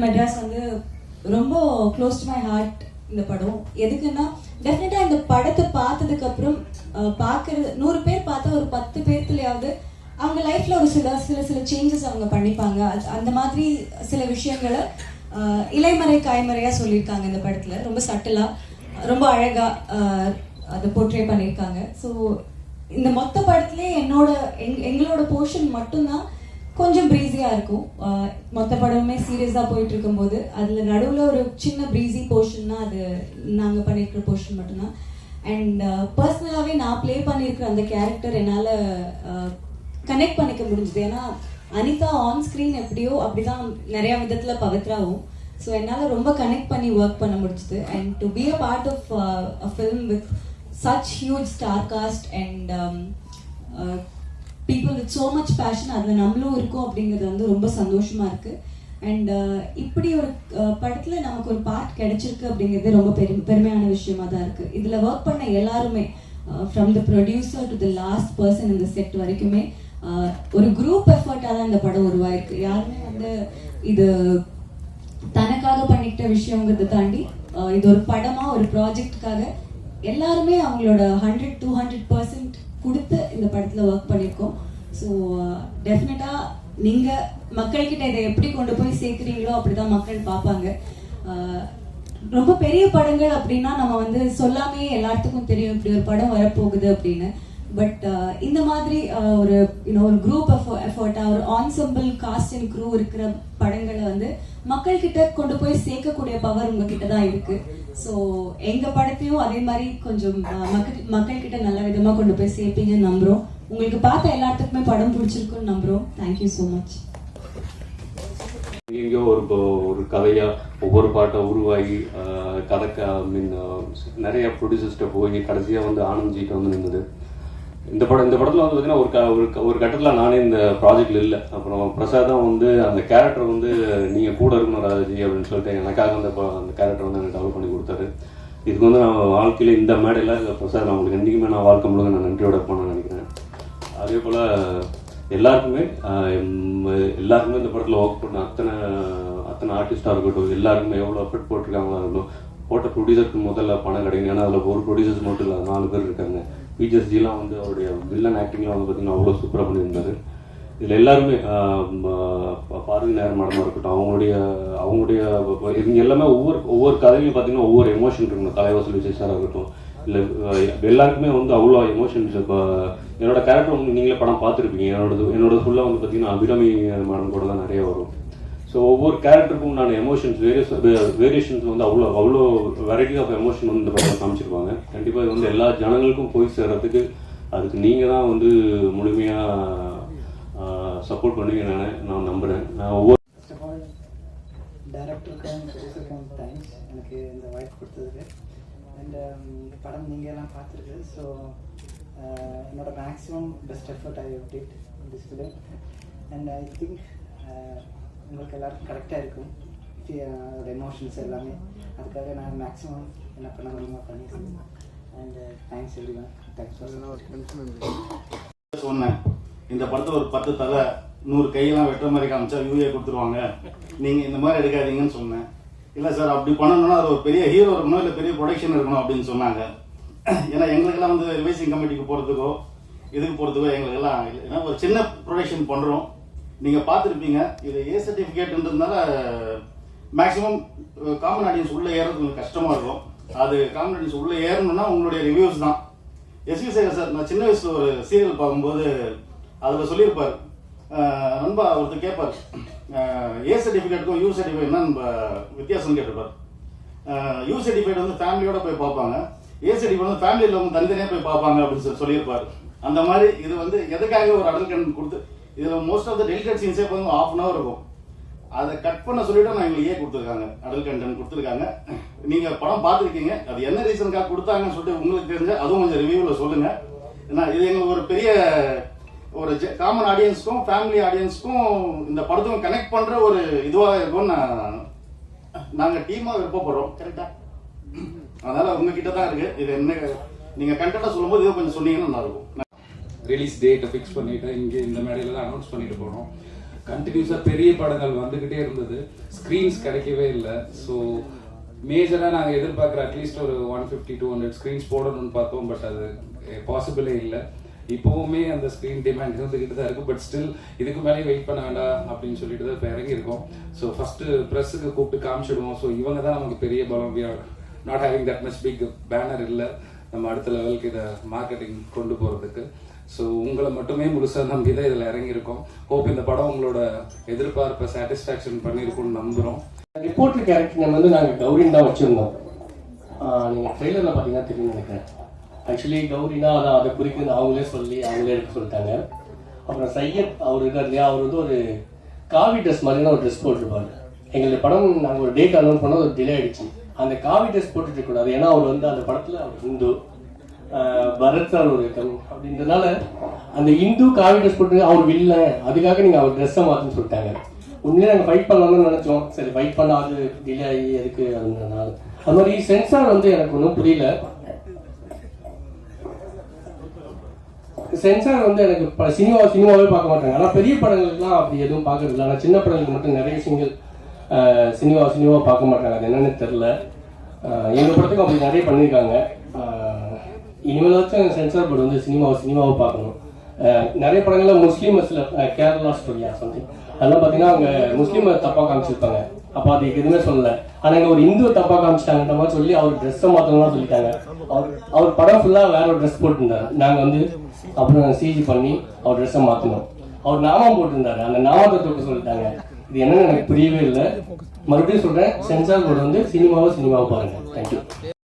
And Madras வந்து ரொம்ப close to my heart இந்த படம். எதுக்குன்னா டெஃபினட்டாக இந்த படத்தை பார்த்ததுக்கு அப்புறம் பார்க்கறது நூறு பேர் பார்த்தா ஒரு பத்து பேர்த்துலயாவது அவங்க லைஃப்ல ஒரு சில சில சில சேஞ்சஸ் அவங்க பண்ணிப்பாங்க. அது- அந்த மாதிரி சில விஷயங்களை இலைமறை காய்மறையா சொல்லியிருக்காங்க இந்த படத்துல. ரொம்ப சட்டலா ரொம்ப அழகா அதை போர்ட்ரே பண்ணியிருக்காங்க. ஸோ இந்த மொத்த படத்துலேயே என்னோட எங் எங்களோட போர்ஷன் மட்டும்தான் கொஞ்சம் ப்ரீஸியாக இருக்கும். மொத்த படமுமே சீரியஸாக போயிட்டு இருக்கும்போது அதில் நடுவில் ஒரு சின்ன ப்ரீஸி போர்ஷன்னா அது நாங்கள் பண்ணியிருக்கிற போர்ஷன் மட்டும்தான். அண்ட் பர்சனலாகவே நான் ப்ளே பண்ணியிருக்கிற அந்த கேரக்டர் என்னால் கனெக்ட் பண்ணிக்க முடிஞ்சுது. ஏன்னா அனிதா ஆன் ஸ்க்ரீன் எப்படியோ அப்படிதான் நிறைய விதத்தில் பவித்ராவும். ஸோ என்னால் ரொம்ப கனெக்ட் பண்ணி ஒர்க் பண்ண முடிஞ்சுது. And to be a part of a film with such huge star cast and people with so much passion அதில் நம்மளும் இருக்கோம் அப்படிங்கிறது வந்து ரொம்ப சந்தோஷமா இருக்கு. அண்ட் uh, இப்படி ஒரு படத்தில் படத்துல நமக்கு ஒரு பார்ட் கிடைச்சிருக்கு அப்படிங்கிறது ரொம்ப பெரும் பெருமையான விஷயமா தான் இருக்கு. இதுல ஒர்க் பண்ண எல்லாருமே from the producer to the last person இந்த செட் வரைக்குமே uh, ஒரு குரூப் எஃபர்ட்டாக தான் இந்த படம் உருவாயிருக்கு. யாருமே வந்து இது தனக்காக பண்ணிக்கிட்ட விஷயங்கிறத தாண்டி இது ஒரு படமா ஒரு ப்ராஜெக்ட்டுக்காக எல்லாருமே அவங்களோட ஹண்ட்ரட் டூ ஹண்ட்ரட் பர்சன்ட் கொடுத்து இந்த படத்துல ஒர்க் பண்ணியிருக்கோம் ஸோ டெஃபினட்டா நீங்க மக்கள்கிட்ட இதை எப்படி கொண்டு போய் சேர்க்குறீங்களோ அப்படிதான் மக்கள் பார்ப்பாங்க. ரொம்ப பெரிய படங்கள் அப்படின்னா நம்ம வந்து சொல்லாமே எல்லாத்துக்கும் தெரியும். இப்படி ஒரு படம் வரப்போகுது அப்படின்னு. பட் uh, இந்த மாதிரி uh, ஒரு யூனோ ஒரு குரூப் எஃபர்ட்டா ஒரு ஆன்சம்பிள் காஸ்ட் அண்ட் க்ரூ இருக்கிற படங்களை வந்து மக்கள் கிட்ட கொண்டு போய் சேர்க்கக்கூடிய பவர் உங்ககிட்ட தான் இருக்கு. ஸோ எங்க படத்தையும் அதே மாதிரி கொஞ்சம் uh, மக்கள் மக்கள் கிட்ட நல்ல விதமா கொண்டு போய் சேர்ப்பீங்கன்னு நம்புறோம். உங்களுக்கு பார்த்த எல்லாத்துக்குமே படம் பிடிச்சிருக்குன்னு நம்புறோம். தேங்க்யூ ஸோ மச் எங்கேயோ ஒரு ஒரு கதையா ஒவ்வொரு பாட்டை உருவாகி ஆஹ், கதைக்க மீன் நிறைய ப்ரொடியூசர்ஸ்ட்ட போய் கடைசியா வந்து ஆனந்த்ஜிட்ட வந்து நின்றுது இந்த படம் இந்த படத்தில் வந்து பார்த்தீங்கன்னா ஒரு க ஒரு ஒரு கட்டத்தில் நானே இந்த ப்ராஜெக்டில் இல்லை. அப்புறம் பிரசாதம் தான் வந்து அந்த கேரக்டர் வந்து நீங்கள் கூட இருக்கணும் ராஜாஜி அப்படின்னு சொல்லிட்டு எனக்காக அந்த ப- அந்த கேரக்டர் வந்து எனக்கு டெவலப் பண்ணி கொடுத்தாரு. இதுக்கு வந்து நான் வாழ்க்கையில் இந்த மேடையில் பிரசாதம் அவங்களுக்கு உங்களுக்கு என்றைக்குமே நான் வாழ்க்கை முழுக்க நான் நன்றியோட போனேன் நினைக்கிறேன். அதே போல் எல்லாருக்குமே எல்லாருக்குமே இந்த படத்தில் ஒர்க் பண்ண அத்தனை அத்தனை ஆர்டிஸ்டாக இருக்கட்டும் எல்லாருக்குமே எவ்வளோ எஃபர்ட் போட்டிருக்காங்களா இருக்கட்டும் போட்ட ப்ரொடியூசருக்கு முதல்ல பணம் கிடைக்கும் ஏன்னா அதில் ஒரு ப்ரொடியூசர்ஸ் மட்டும் இல்லை நாலு பேர் இருக்காங்க. பிஜஸ்ஜிலாம் வந்து அவருடைய வில்லன் ஆக்டிங்லாம் வந்து பார்த்தீங்கன்னா அவ்வளோ சூப்பராக பண்ணியிருந்தார். இதில் எல்லாருமே பார்வை நேரம் மேடமாக இருக்கட்டும் அவங்களுடைய அவங்களுடைய இவங்க எல்லாமே ஒவ்வொரு ஒவ்வொரு கதையும் பார்த்தீங்கன்னா ஒவ்வொரு எமோஷன் இருக்கணும் தலைவாசல் விஜய் சாராக இருக்கட்டும் இல்லை எல்லாருக்குமே வந்து அவ்வளோ எமோஷன்ஸ் இப்போ என்னோட கேரக்டர் வந்து நீங்களே படம் பார்த்துருப்பீங்க. என்னோடது என்னோட ஃபுல்லாக வந்து பார்த்தீங்கன்னா அபிராமி மேடம் கூட தான் நிறைய வரும். ஸோ ஒவ்வொரு கேரக்டருக்கும் நான் எமோஷன்ஸ் வேரியஸ் வேரியேஷன்ஸ் வந்து அவ்வளோ அவ்வளோ வெரைட்டி ஆஃப் எமோஷன் வந்து இந்த படம் காமிச்சிருப்பாங்க. கண்டிப்பாக இது வந்து எல்லா ஜனங்களுக்கும் போய் சேர்றதுக்கு அதுக்கு நீங்கள் தான் வந்து முழுமையாக சப்போர்ட் பண்ணுவீங்க நான் நான் நம்புகிறேன் நான் ஒவ்வொரு ஃபர்ஸ்ட் ஆஃப் ஆல் டேரக்டருக்கும் ப்ரொடியூசருக்கும் தேங்க்ஸ் எனக்கு இந்த வாய்ப்பு கொடுத்ததுக்கு. அண்ட் um, இந்த படம் நீங்கள் எல்லாம் பார்த்துருக்கு ஸோ என்னோட maximum best effort I did this film and I think உங்களுக்கு எல்லாருக்கும் கரெக்டாக இருக்கும். அதோட எமோஷன்ஸ் எல்லாமே. அதுக்காக நான் மேக்ஸிமம் என்ன பண்ண முடியுமோ பண்ணியிருக்கேன் and thanks one thanks for சொன்னேன் இந்த படத்துல ஒரு பத்து தலை நூறு கையெல்லாம் வெட்டுற மாதிரி காமிச்சா யூஏ கொடுத்துருவாங்க. நீங்க இந்த மாதிரி எடுக்காதீங்கன்னு சொன்னேன். இல்ல சார் அப்படி பண்ணணும்னா அது ஒரு பெரிய ஹீரோ இருக்கணும் இல்ல பெரிய ப்ரொடக்ஷன் இருக்கணும் அப்படின்னு சொன்னாங்க. ஏன்னா எங்களுக்கெல்லாம் வந்து ரிவைசிங் கமிட்டிக்கு போறதுக்கோ இதுக்கு போறதுக்கோ எங்களுக்கெல்லாம் இல்ல. ஏன்னா ஒரு சின்ன ப்ரொடக்ஷன் பண்றோம். நீங்கள் பார்த்துருப்பீங்க. இது ஏ சர்டிஃபிகேட்ன்றதுனால மேக்ஸிமம் காமன் ஆடியன்ஸ் உள்ளே ஏறது கொஞ்சம் கஷ்டமாக இருக்கும். அது காமன் ஆடியன்ஸ் உள்ளே ஏறணும்னா உங்களுடைய ரிவ்யூஸ் தான். எஸ்வி சேகர் சார் நான் சின்ன வயசில் ஒரு சீரியல் பார்க்கும்போது அதில் சொல்லியிருப்பார். ரொம்ப நண்பா ஒருத்தர் கேட்பார். ஏ சர்டிஃபிகேட்டுக்கும் யூ சர்டிஃபிகேட் நம்ம வித்தியாசம் கேட்டிருப்பார். யூ சர்டிஃபிகேட் வந்து ஃபேமிலியோட போய் பார்ப்பாங்க. ஏ சர்டிஃபிகேட் வந்து ஃபேமிலியில் வந்து தனித்தனியாக போய் பார்ப்பாங்க அப்படின்னு சொல்லி சொல்லியிருப்பார். அந்த மாதிரி இது வந்து எதுக்காக ஒரு அடல் கண் கொடுத்து இதில் மோஸ்ட் ஆஃப் த டெலிகேட் சீன்ஸே வந்து ஆஃப் அன் ஹவர் இருக்கும். அதை கட் பண்ண சொல்லிட்டு நான் எங்களுக்கு ஏ கொடுத்துருக்காங்க. அடல் கண்டென்ட் கொடுத்துருக்காங்க. நீங்க படம் பார்த்துருக்கீங்க. அது என்ன ரீசனுக்காக கொடுத்தாங்கன்னு சொல்லிட்டு உங்களுக்கு தெரிஞ்ச அதுவும் கொஞ்சம் ரிவ்யூவில் சொல்லுங்க. ஏன்னா இது எங்களுக்கு ஒரு பெரிய ஒரு காமன் ஆடியன்ஸ்க்கும் ஃபேமிலி ஆடியன்ஸ்க்கும் இந்த படத்துக்கும் கனெக்ட் பண்ற ஒரு இதுவாக இருக்கும்னு நான் நாங்க டீமா விருப்பப்படுறோம். கரெக்டா அதனால உங்ககிட்ட தான் இருக்கு. இது என்ன நீங்க கண்டென்ட்டா சொல்லும்போது இதை கொஞ்சம் சொன்னீங்கன்னா நல்லா இருக்கும். ரிலீஸ் டேட்டை ஃபிக்ஸ் பண்ணிட்டு இங்கே இந்த மேடையில் தான் அனௌன்ஸ் பண்ணிட்டு போனோம் கண்டினியூஸாக பெரிய படங்கள் வந்துக்கிட்டே இருந்தது. ஸ்க்ரீன்ஸ் கிடைக்கவே இல்லை. ஸோ மேஜராக நாங்கள் எதிர்பார்க்குற அட்லீஸ்ட் ஒரு one fifty two hundred screens போடணும்னு பார்த்தோம். பட் அது eh, பாசிபிளே இல்லை. இப்போவுமே அந்த ஸ்க்ரீன் டிமாண்ட் இருந்துக்கிட்டு தான் இருக்குது பட் ஸ்டில் இதுக்கு மேலே வெயிட் பண்ண வேண்டாம் அப்படின்னு சொல்லிட்டு தான் இப்போ இறங்கியிருக்கோம். ஸோ ஃபஸ்ட்டு ப்ரெஸ்ஸுக்கு கூப்பிட்டு காமிச்சிடுவோம். ஸோ இவங்க தான் நமக்கு பெரிய பலம். We are not having that much big banner இல்லை. நம்ம அடுத்த லெவலுக்கு இதை மார்க்கெட்டிங் கொண்டு போகிறதுக்கு ஸோ உங்களை மட்டுமே முழுசாக நம்பி தான் இதில் இறங்கியிருக்கோம். ஹோப் இந்த படம் உங்களோட எதிர்பார்ப்பை சாட்டிஸ்ஃபேக்ஷன் பண்ணியிருக்கும்னு நம்புகிறோம் ரிப்போர்ட்டர் கேரக்டர் வந்து நாங்கள் கௌரின்னு தான் வச்சுருந்தோம். நீங்கள் ட்ரெய்லரில் பார்த்தீங்கன்னா தெரியும் நினைக்கிறேன். ஆக்சுவலி கௌரினா அதை அதை குறிக்குன்னு அவங்களே சொல்லி அவங்களே எடுக்க சொல்லிட்டாங்க. அப்புறம் சையத் அவர் இருக்கார் இல்லையா அவர் வந்து ஒரு காவி ட்ரெஸ் மாதிரியான ஒரு ட்ரெஸ் போட்டிருப்பாரு. எங்களுடைய படம் நாங்கள் ஒரு டேட் அனௌன்ஸ் பண்ணால் ஒரு டிலே ஆகிடுச்சு அந்த காவி ட்ரெஸ் போட்டுட்டு இருக்கக்கூடாது. ஏன்னா அவர் வந்து அந்த படத்தில் அவர் ஹிந்து. பரத் சார் ஒரு அப்படின்றதுனால அந்த இந்து காவி ட்ரெஸ் போட்டு அவர் வில்ல. அதுக்காக நீங்கள் அவர் ட்ரெஸ்ஸை மாற்றுன்னு சொல்லிட்டாங்க. உண்மையிலே நாங்கள் ஃபைட் பண்ணலாம்னு நினச்சோம். சரி ஃபைட் பண்ண அது டிலே ஆகி எதுக்கு அதனால அது மாதிரி சென்சார் வந்து எனக்கு ஒன்றும் புரியல. சென்சார் வந்து எனக்கு சினிமா சினிமாவே பார்க்க மாட்டாங்க. ஆனால் பெரிய படங்களுக்குலாம் அப்படி எதுவும் பார்க்கறது இல்லை. ஆனால் சின்ன படங்களுக்கு மட்டும் நிறைய சிங்கிள் சினிமா சினிமா பார்க்க மாட்டாங்க. அது என்னன்னு தெரில எங்கள் படத்துக்கும் அப்படி நிறைய பண்ணியிருக்காங்க. இனிமேலாச்சும் சென்சார் போர்டு வந்து சினிமாவை சினிமாவை பார்க்கணும். நிறைய படங்கள்ல முஸ்லீம் கேரளா ஸ்டோரியா சம்திங் அதெல்லாம் பார்த்தீங்கன்னா அவங்க முஸ்லீமை தப்பாக காமிச்சிருப்பாங்க. அப்போ அது எதுவுமே சொல்லல. ஆனால் இங்கே ஒரு இந்து தப்பாக காமிச்சிட்டாங்கன்ற மாதிரி சொல்லி அவர் ட்ரெஸ்ஸை மாற்றணும்லாம் சொல்லிட்டாங்க. அவர் அவர் படம் ஃபுல்லாக வேற ஒரு ட்ரெஸ் போட்டிருந்தார். நாங்கள் வந்து அப்புறம் சிஜி பண்ணி அவர் ட்ரெஸ்ஸை மாற்றினோம் அவர் நாமம் போட்டிருந்தாரு. அந்த நாமத்தை தொட்டு சொல்லிட்டாங்க. இது என்னன்னு எனக்கு புரியவே இல்லை. மறுபடியும் சொல்கிறேன் சென்சார் போர்டு வந்து சினிமாவை சினிமாவை பாருங்க. தேங்க்யூ